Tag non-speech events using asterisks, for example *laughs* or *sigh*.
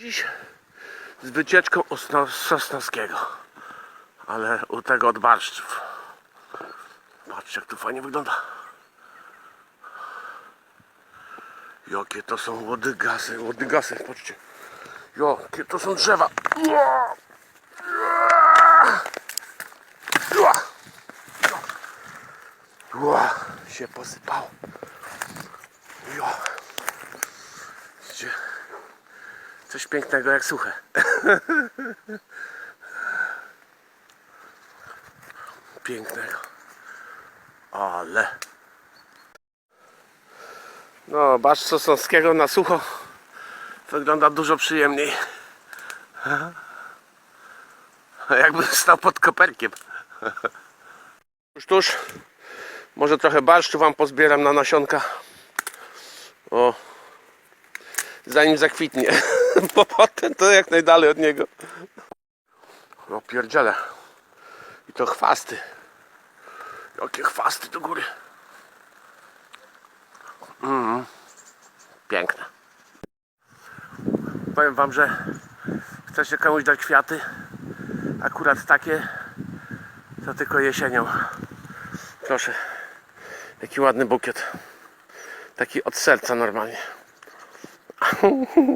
Dziś z wycieczką Osno- Sosnowskiego. Ale u tego od barszczów. Patrzcie jak tu fajnie wygląda. Jakie to są łodygasy, łodygasy, patrzcie. Jakie to są drzewa. Ua! Ua! się posypało. Coś pięknego jak suche. *laughs* Pięknego. Ale. No, Barsz Sosnowskiego na sucho wygląda dużo przyjemniej. *laughs* Jakby stał pod koperkiem. *laughs* Tuż, tuż. Może trochę barszczu wam pozbieram na nasionka. O. Zanim zakwitnie. *laughs* Bo potem to jak najdalej od niego. O pierdziele. I to chwasty. Jakie chwasty do góry. Mm. Piękne. Powiem wam, że chcecie komuś dać kwiaty. Akurat takie to tylko jesienią. Proszę. Jaki ładny bukiet. Taki od serca normalnie. *laughs*